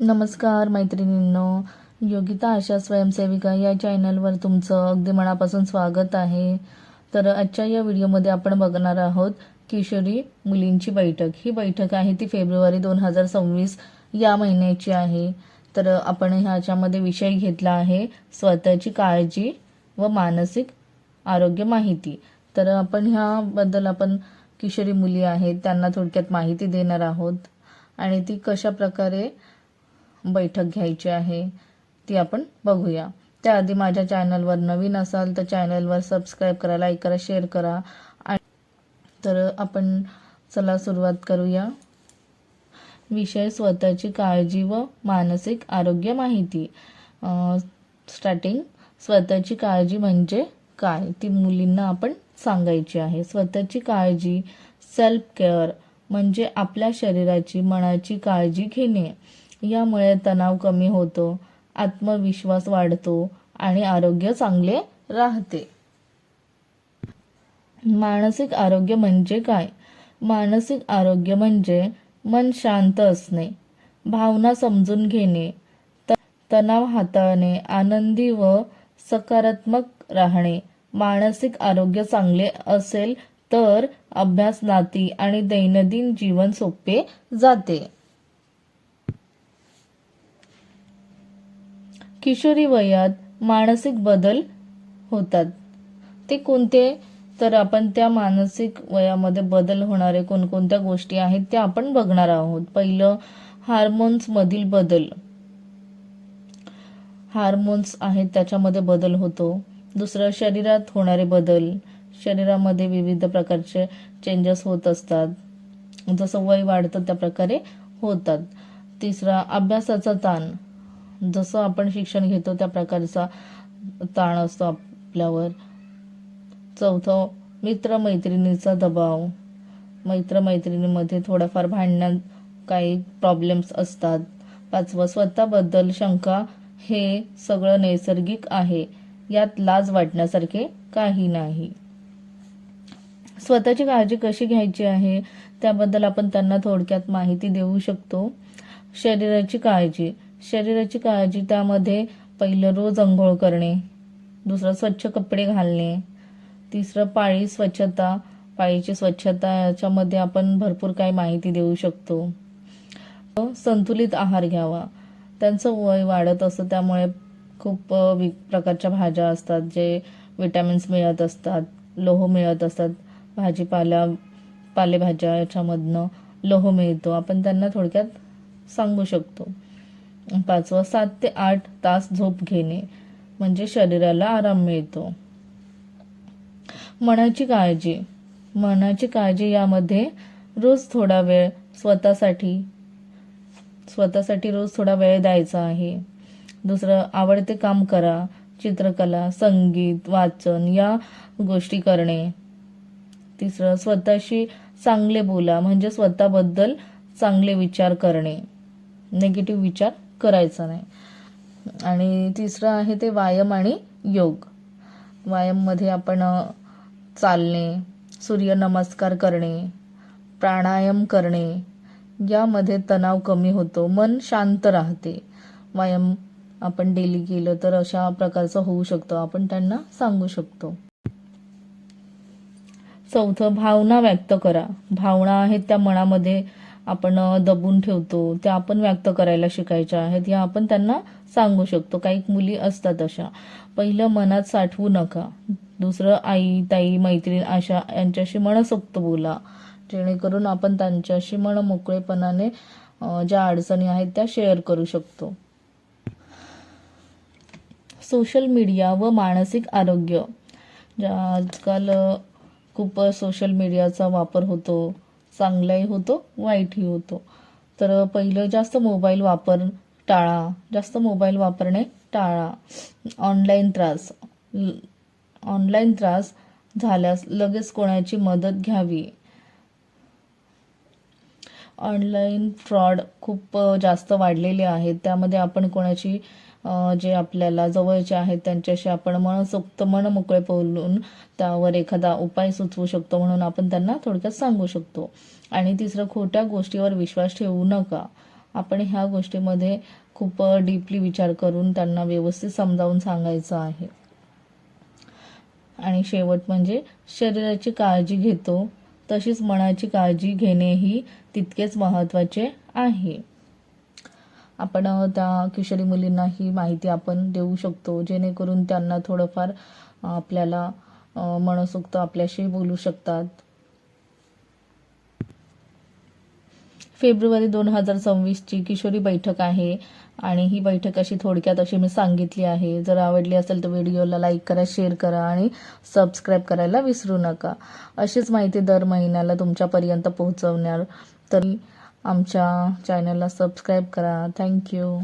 नमस्कार मैत्रिणींनो. योगिता आशा स्वयंसेविका या चॅनलवर तुमचं अगदी मनापासून स्वागत आहे. तर आजच्या या व्हिडिओमध्ये आपण बघणार आहोत किशोरी मुलींची बैठक. ही बैठक आहे ती फेब्रुवारी दोन हजार सव्वीस या महिन्याची आहे. तर आपण ह्याच्यामध्ये विषय घेतला आहे स्वतःची काळजी व मानसिक आरोग्य माहिती. तर आपण ह्याबद्दल आपण किशोरी मुली आहेत त्यांना थोडक्यात माहिती देणार आहोत. आणि ती कशा प्रकारे बैठक घ्यायची आहे ती आपण बघूया. त्याआधी माझ्या चॅनलवर नवीन असाल तर चॅनलवर सबस्क्राईब करा लाईक करा शेअर करा. आणि तर आपण चला सुरुवात करूया. विषय स्वतःची काळजी व मानसिक आरोग्य माहिती. स्टार्टिंग स्वतःची काळजी म्हणजे काय? ती मुलींना आपण सांगायची आहे. स्वतःची काळजी सेल्फ केअर म्हणजे आपल्या शरीराची मनाची काळजी घेणे. यामुळे तणाव कमी होतो आत्मविश्वास वाढतो आणि आरोग्य चांगले राहते. मानसिक आरोग्य म्हणजे काय? मानसिक आरोग्य म्हणजे मन शांत असणे भावना समजून घेणे तणाव हाताळणे आनंदी व सकारात्मक राहणे. मानसिक आरोग्य चांगले असेल तर अभ्यास नाती आणि दैनंदिन जीवन सोपे जाते. किशोरी वयात मानसिक बदल होतात. ते कोणते? तर आपण त्या मानसिक वयामध्ये बदल होणारे कोणकोणत्या गोष्टी आहेत त्या आपण बघणार आहोत. पहिलं हार्मोन्स मधील बदल. हार्मोन्स आहेत त्याच्यामध्ये बदल होतो. दुसरं शरीरात होणारे बदल. शरीरामध्ये विविध प्रकारचे चेंजेस होत असतात. जसं वय वाढतं त्या प्रकारे होतात. तिसरा अभ्यासाचा ताण. जसं आपण शिक्षण घेतो त्या प्रकारचा ताण असतो आपल्यावर. चौथं मित्रमैत्रिणीचा दबाव. मित्रमैत्रिणीमध्ये थोड्याफार भांडण्यात काही प्रॉब्लेम्स असतात. पाचवं स्वतःबद्दल शंका हे सगळं नैसर्गिक आहे. यात लाज वाटण्यासारखे काही नाही. स्वतःची काळजी कशी घ्यायची आहे त्याबद्दल आपण त्यांना थोडक्यात माहिती देऊ शकतो. शरीराची काळजी. शरीराची काळजी त्यामध्ये पहिलं रोज अंघोळ करणे दुसरं स्वच्छ कपडे घालणे तिसरं पाळी स्वच्छता पाळीची स्वच्छता याच्यामध्ये आपण भरपूर काही माहिती देऊ शकतो. संतुलित आहार घ्यावा. त्यांचं वय वाढत असतं त्यामुळे खूप वि प्रकारच्या भाज्या असतात जे विटॅमिन्स मिळत असतात लोह मिळत असतात. भाजीपाला पालेभाज्या याच्यामधनं लोह मिळतो. आपण त्यांना थोडक्यात सांगू शकतो. पाचवा सात ते आठ तास झोप घेणे म्हणजे शरीराला आराम मिळतो. मनाची काळजी. मनाची काळजी यामध्ये रोज थोडा वेळ स्वतःसाठी स्वतःसाठी रोज थोडा वेळ द्यायचा आहे. दुसरं आवडते काम करा चित्रकला संगीत वाचन या गोष्टी करणे. तिसरं स्वतःशी चांगले बोला म्हणजे स्वतःबद्दल चांगले विचार करणे. नेगेटिव्ह विचार करायचा नाही. आणि तिसरं आहे ते व्यायाम आणि योग. व्यायाममध्ये आपण चालणे सूर्यनमस्कार करणे प्राणायाम करणे यामध्ये तणाव कमी होतो मन शांत राहते. व्यायाम आपण डेली केलं तर अशा प्रकारचं होऊ शकतो आपण त्यांना सांगू शकतो. चौथं भावना व्यक्त करा. भावना आहेत त्या मनामध्ये आपण दबून ठेवतो त्या आपण व्यक्त करायला शिकायच्या आहेत या आपण त्यांना सांगू शकतो. काही मुली असतात अशा. पहिलं मनात साठवू नका. दुसरं आई ताई मैत्रीण अशा यांच्याशी मनसोक्त बोला. जेणेकरून आपण त्यांच्याशी मन मोकळेपणाने ज्या अडचणी आहेत त्या शेअर करू शकतो. सोशल मीडिया व मानसिक आरोग्य. ज्या आजकाल खूप सोशल मीडियाचा वापर होतो. चांगलाही होतो वाईटही होतो. तर पहिलं जास्त मोबाईल वापर टाळा. जास्त मोबाईल वापरणे टाळा. ऑनलाईन त्रास. ऑनलाईन त्रास झाल्यास लगेच कोणाची मदत घ्यावी. ऑनलाईन फ्रॉड खूप जास्त वाढलेले आहेत. त्यामध्ये आपण कोणाची जे आपल्याला जवळचे आहेत त्यांच्याशी आपण मनसोक्त मन मोकळे बोलून त्यावर एखादा उपाय सुचवू शकतो म्हणून आपण त्यांना थोडक्यात सांगू शकतो. आणि तिसरं खोट्या गोष्टीवर विश्वास ठेवू नका. आपण ह्या गोष्टीमध्ये खूप डीपली विचार करून त्यांना व्यवस्थित समजावून सांगायचं आहे. आणि शेवट म्हणजे शरीराची काळजी घेतो. तशीच मनाची काळजी घेणेही तितकेच महत्त्वाचे आहे. आपण त्या किशोरी मुलींना ही माहिती आपण देऊ शकतो जेणेकरून त्यांना थोडंफार आपल्याला मनसोक्त आपल्याशी बोलू शकतात. फेब्रुवारी दोन हजार सव्वीसची किशोरी बैठक आहे आणि ही बैठक अशी थोडक्यात अशी मी सांगितली आहे. जर आवडली असेल तर व्हिडिओला लाईक करा शेअर करा आणि सबस्क्राईब करायला विसरू नका. अशीच माहिती दर महिन्याला तुमच्यापर्यंत पोहोचवणार. तरी आमच्या चॅनलला सबस्क्राईब करा. थँक्यू